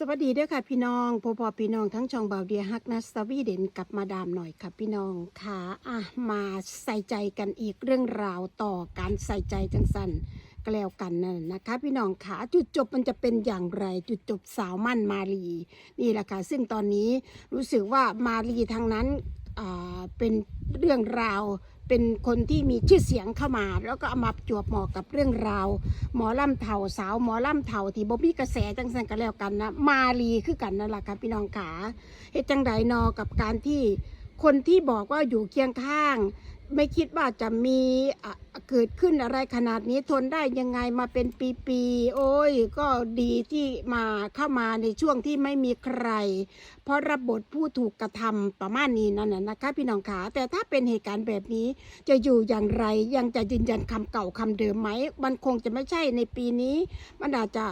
สวัสดีเด้วยค่ะพี่น้องพ่อพ่อพี่น้องทั้งช่องเบาเดียฮักนะสวีเด่นกับมาดามหน่อยค่ะพี่น้องค่ะอะมาใส่ใจกันอีกเรื่องราวต่อการใส่ใจจังสันก็แล้วกันนั่นนะคะ พี่น้องค่ะจุดจบมันจะเป็นอย่างไร จุดจบสาวมั่นมาลีนี่แหละค่ะซึ่งตอนนี้รู้สึกว่ามาลีทางนั้นอ่าเป็นเรื่องราว เป็นคนที่มีชื่อเสียงเข้ามา แล้วก็เอามาจวบเหมาะกับเรื่องราว หมอล่ำเถาสาวหมอล่ำเถาที่บ่มีกระแสจังสันกันแล้วกันนะมาลีคือกันนั่นแหละค่ะพี่น้องขาเหตุจังไดนอกับการที่คนที่บอกว่าอยู่เคียงข้าง ไม่คิดว่าจะมีอ เกิดขึ้นอะไรขนาดนี้ทนได้ยังไงมาเป็นปีๆโอ้ย ก็ดีที่มาเข้ามาในช่วงที่ไม่มีใคร เพราะรับบผู้ถูกกระทำประมาณนี้นั่นน่ะนะคะพี่น้องขาแต่ถ้าเป็นเหตุการณ์แบบนี้จะอยู่อย่างไรยังจะยืนยันคำเก่าคำเดิมไหมมันคงจะไม่ใช่ในปีนี้ มันอาจจะ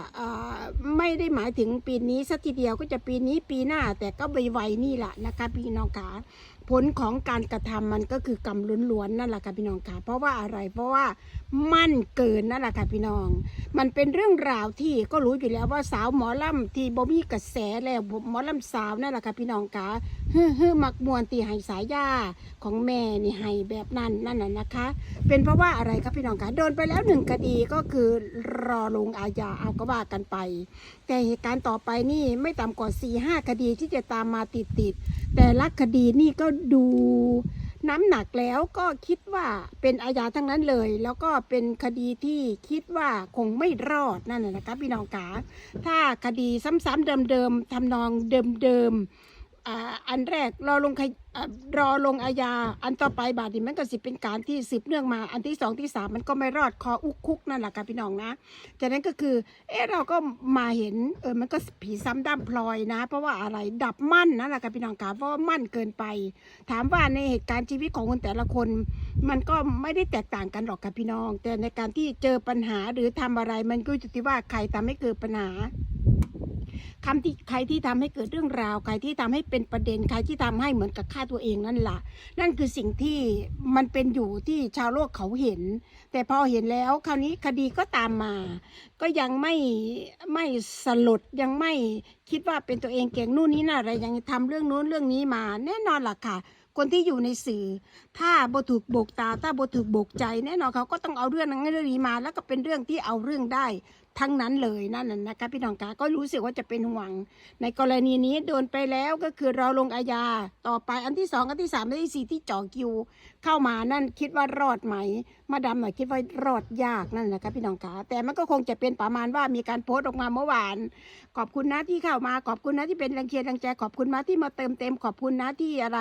ไม่ได้หมายถึงปีนี้สักทีเดียวก็จะปีนี้ปีหน้าแต่ก็ไวๆนี่แหละนะคะพี่น้องขา ผลของการกระทำมันก็คือกรรมล้วนๆนั่นแหละค่ะพี่น้องขาเพราะว่าอะไรเพราะว่ามั่นเกินนั่นแหละค่ะพี่น้อง มันเป็นเรื่องราวที่ก็รู้อยู่แล้วว่าสาวหมอลำที่บ่มีกระแสแล้วหมอลำสาวนั่นแหละค่ะพี่น้องขาฮือฮือมักมวนตีให้สายยาของแม่นี่ให้แบบนั้นนั่นน่ะนะคะ เป็นเพราะว่าอะไรครับพี่น้องคะโดนไปแล้วหนึ่งคดีก็คือรอลงอาญาเอาก็ว่ากันไป แต่เหตุการณ์ต่อไปนี่ไม่ต่ำกว่า4ี่ห้าคดีที่จะตามมาติดติดๆแต่ละคดีนี่ก็ดูน้ำหนักแล้วก็คิดว่าเป็นอาญาทั้งนั้นเลย แล้วก็เป็นคดีที่คิดว่าคงไม่รอดนั่นนะนะคะพี่น้องคะถ้าคดีซ้ำๆเดิมๆทำนองเดิมๆ อันแรกรอลงคดีอ่ารอลงอาญาอันต่อไปบาดนี้มันก็สิเป็นการที่สืบเนื่องมา อันที่สองที่สามมันก็ไม่รอดคออุกคุกนั่นแหละค่ะพี่น้องนะจากนั้นก็คือเออเราก็มาเห็นเออมันก็ผีซ้ำด้ามพลอยนะ เพราะว่าอะไรดับมั่นนั่นแหละค่ะพี่น้องค่ะเพราะว่ามั่นเกินไป ถามว่าในเหตุการณ์ชีวิตของคนแต่ละคน มันก็ไม่ได้แตกต่างกันหรอกค่ะพี่น้อง แต่ในการที่เจอปัญหาหรือทำอะไรมันก็อยู่ที่ว่าใครทำให้เกิดปัญหา คำที่ใครที่ทำให้เกิดเรื่องราว ใครที่ทำให้เป็นประเด็น ใครที่ทำให้เหมือนกับฆ่าตัวเองนั่นแหละนั่นคือสิ่งที่มันเป็นอยู่ที่ชาวโลกเขาเห็น แต่พอเห็นแล้วคราวนี้คดีก็ตามมา ก็ยังไม่ไม่สลดยังไม่คิดว่าเป็นตัวเองเก่งนู่นนี่นั่นอะไรยังทำเรื่องนู้นเรื่องนี้มา แน่นอนล่ะค่ะคนที่อยู่ในสื่อ ถ้าบถูกโบกตา ถ้าบถูกโบกใจ แน่นอนเขาก็ต้องเอาเรื่องนั้นเรื่องนี้มา แล้วก็เป็นเรื่องที่เอาเรื่องได้ ทั้งนั้นเลยนั่นนะคะพี่น้องกาก็รู้สึกว่าจะเป็นห่วง ในกรณีนี้โดนไปแล้วก็คือเราลงอาญาต่อไปอันที่สองอันที่สามอันที่สี่ที่จ่อคิว เข้ามานั่นคิดว่ารอดไหม มาดามหน่อยคิดว่ารอดยากนั่นนะคะพี่น้องกาแต่มันก็คงจะเป็นประมาณว่ามีการโพสต์ออกมาเมื่อวาน ขอบคุณนะที่เข้ามาขอบคุณนะที่เป็นแรงเชียร์แรงใจขอบคุณนะที่มาเติมเต็มขอบคุณนะที่อะไร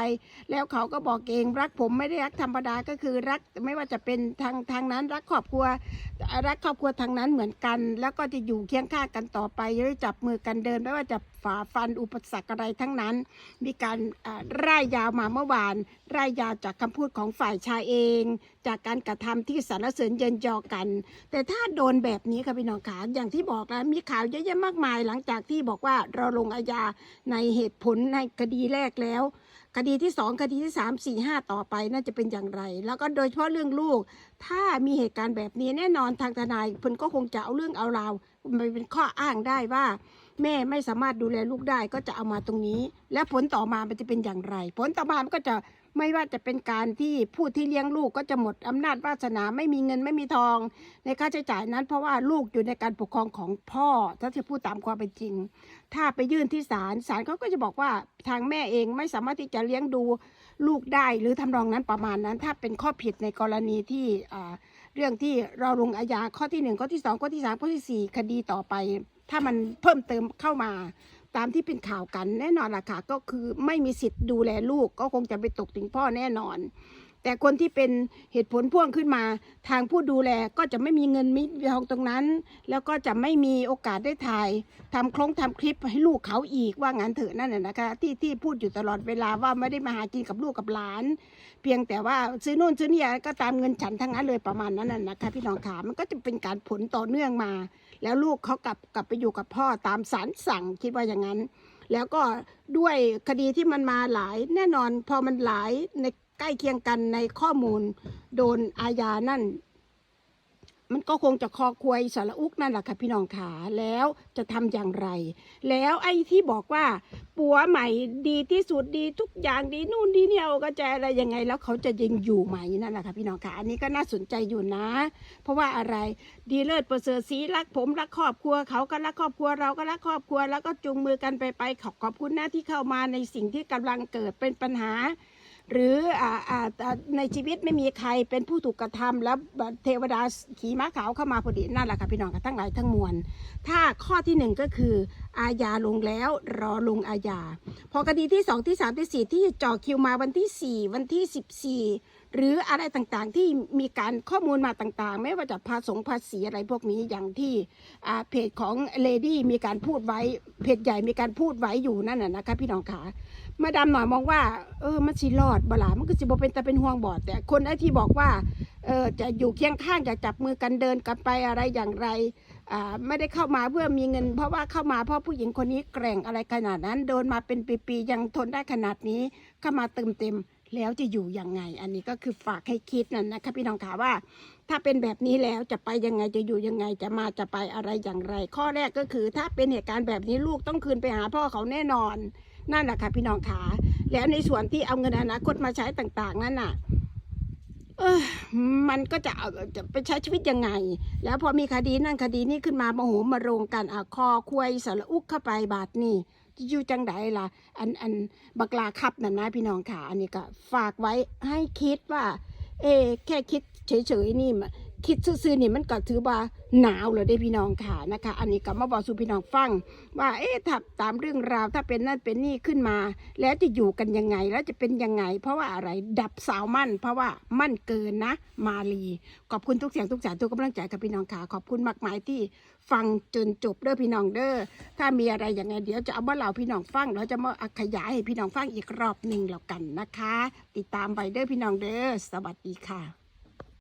แล้วเขาก็บอกเองรักผมไม่ได้รักธรรมดาก็คือรักไม่ว่าจะเป็นทางทางนั้นรักครอบครัวรักครอบครัวทางนั้นเหมือนกันแล้วก็จะอยู่เคียงข้างกันต่อไปจะได้จับมือกันเดิน ไม่ว่าจะฝ่าฟันอุปสรรคอะไรทั้งนั้น มีการร่ายยาวมาเมื่อวานร่ายยาวจากคำพูดของฝ่ายชายเอง จากการกระทำที่สรรเสริญเยินยอกัน แต่ถ้าโดนแบบนี้ค่ะพี่น้องขาอย่างที่บอกแล้วมีข่าวเยอะแยะมากมาย หลังจากที่บอกว่าเราลงอาญาในเหตุผลในคดีแรกแล้ว คดีที่สองคดีที่สามสี่ห้าต่อไปน่าจะเป็นอย่างไร แล้วก็โดยเฉพาะเรื่องลูก ถ้ามีเหตุการณ์แบบนี้แน่นอนทางทนายเพิ่นก็คงจะเอาเรื่องเอาราวมาเป็นข้ออ้างได้ว่า แม่ไม่สามารถดูแลลูกได้ก็จะเอามาตรงนี้ และผลต่อมามันจะเป็นอย่างไร ผลต่อมามันก็จะ ไม่ว่าจะเป็นการที่ผู้ที่เลี้ยงลูกก็จะหมดอำนาจวาสนาไม่มีเงินไม่มีทอง ในค่าใช้จ่ายนั้น เพราะว่าลูกอยู่ในการปกครองของพ่อ ถ้าจะพูดตามความเป็นจริง ถ้าไปยื่นที่ศาลศาลเขาก็จะบอกว่าทางแม่เองไม่สามารถที่จะเลี้ยงดูลูกได้หรือทำนองนั้นประมาณนั้น ถ้าเป็นข้อผิดในกรณีที่เรื่องที่เราลงอาญาข้อที่หนึ่งข้อที่สองข้อที่สามข้อที่สี่คดีต่อไป ถ้ามันเพิ่มเติมเข้ามา ตามที่เป็นข่าวกันแน่นอนล่ะค่ะก็คือไม่มีสิทธิ์ดูแลลูกก็คงจะไปตกถึงพ่อแน่นอน แต่คนที่เป็นเหตุผลพ่วงขึ้นมา ทางผู้ดูแลก็จะไม่มีเงินมีทองตรงนั้น แล้วก็จะไม่มีโอกาสได้ถ่ายทำโครงทำคลิปให้ลูกเขาอีกว่างั้นเถอะนั่นแหละนะคะ ที่ที่พูดอยู่ตลอดเวลาว่าไม่ได้มาหากินกับลูกกับหลาน เพียงแต่ว่าซื้อนู่นซื้อนี่ก็ตามเงินฉันทั้งนั้นเลยประมาณนั้นน่ะนะคะพี่น้องขามันก็จะเป็นการผลต่อเนื่องมา แล้วลูกเขากลับกลับไปอยู่กับพ่อตามศาลสั่งคิดว่าอย่างนั้นแล้วก็ด้วยคดีที่มันมาหลายแน่นอนพอมันหลายใน ใกล้เคียงกันในข้อมูลโดนอาญานั่น มันก็คงจะคอควยสารอุกนั่นแหละค่ะพี่น้องขาแล้วจะทำอย่างไร แล้วไอ้ที่บอกว่า ปัวใหม่ดีที่สุดดีทุกอย่างดีนู่นดีเนี่ยเอาก็จะอะไรยังไง แล้วเขาจะยังอยู่ไหมนั่นแหละค่ะพี่น้องขาอันนี้ก็น่าสนใจอยู่นะ เพราะว่าอะไรดีเลิศประเสริฐสีรักผมรักครอบครัวเขาก็รักครอบครัวเราก็รักครอบครัวแล้วก็จูงมือกันไปไปขอบขอบคุณหน้าที่เข้ามาในสิ่งที่กำลังเกิดเป็นปัญหา หรืออ่าอ่าในชีวิตไม่มีใครเป็นผู้ถูกกระทำแล้วเทวดาขี่ม้าขาวเข้ามาพอดีนั่นแหละค่ะพี่น้องกันทั้งหลายทั้งมวล ถ้าข้อที่หนึ่งก็คืออาญาลงแล้วรอลงอาญา พอคดีที่สองที่สามที่สี่ที่จ่อคิวมาวันที่สี่วันที่สิบสี่หรืออะไรต่างๆที่มีการข้อมูลมาต่างๆ ไม่ว่าจะภาษงภาษีอะไรพวกนี้อย่างที่เพจของเลดี้มีการพูดไว้เพจใหญ่มีการพูดไว้อยู่นั่นน่ะนะคะพี่น้องขา มาดามหน่อยมองว่า เออมันสิรอดบลามันก็สิบ่เป็นแต่เป็นห่วงบอด แต่คนไอ้ที่บอกว่าเออจะอยู่เคียงข้างจะจับมือกันเดินกันไปอะไรอย่างไรอ่าไม่ได้เข้ามาเพื่อมีเงิน เพราะว่าเข้ามาเพราะผู้หญิงคนนี้แกร่งอะไรขนาดนั้นโดนมาเป็นปีๆยังทนได้ขนาดนี้เข้ามาเติมเต็มแล้วจะอยู่ยังไง อันนี้ก็คือฝากให้คิดนั่นนะคะพี่น้องขาว่า ถ้าเป็นแบบนี้แล้วจะไปยังไงจะอยู่ยังไงจะมาจะไปอะไรอย่างไร ข้อแรกก็คือถ้าเป็นเหตุการณ์แบบนี้ลูกต้องคืนไปหาพ่อเขาแน่นอน นั่นแหละค่ะพี่น้องขาแล้วในส่วนที่เอาเงินอนาคตมาใช้ต่างๆ นั่นน่ะเออมันก็จะเอาจะไปใช้ชีวิตยังไง แล้วพอมีคดีนั่นคดีนี้ขึ้นมาโมโหมาโรงกันอะคอควยสารอุกเข้าไปบาดนี่จะอยู่จังไดล่ะ อันอันบักลาคับนั่นนะพี่น้องขาอันนี้ก็ฝากไว้ให้คิดว่า เอ แค่คิดเฉยๆนี่ คิดซื่อๆนี่มันก็ถือว่าหนาวเลยได้พี่น้องค่ะนะคะ อันนี้ก็มาบอกสู่พี่น้องฟัง ว่าเอ๊ะถ้าตามเรื่องราวถ้าเป็นนั่นเป็นนี่ขึ้นมา แล้วจะอยู่กันยังไงแล้วจะเป็นยังไง เพราะว่าอะไรดับสาวมั่น เพราะว่ามั่นเกินนะ มาลีขอบคุณทุกเสียงทุกสายทุกกำลังใจกับพี่น้องค่ะขอบคุณมากมายที่ฟังจนจบเด้อพี่น้องเด้อถ้ามีอะไรอย่างไงเดี๋ยวจะเอาว่าเราพี่น้องฟังเราจะมาขยายให้พี่น้องฟังอีกรอบหนึ่งแล้วกันนะคะ ติดตามไปเด้อพี่น้องเด้อสวัสดีค่ะ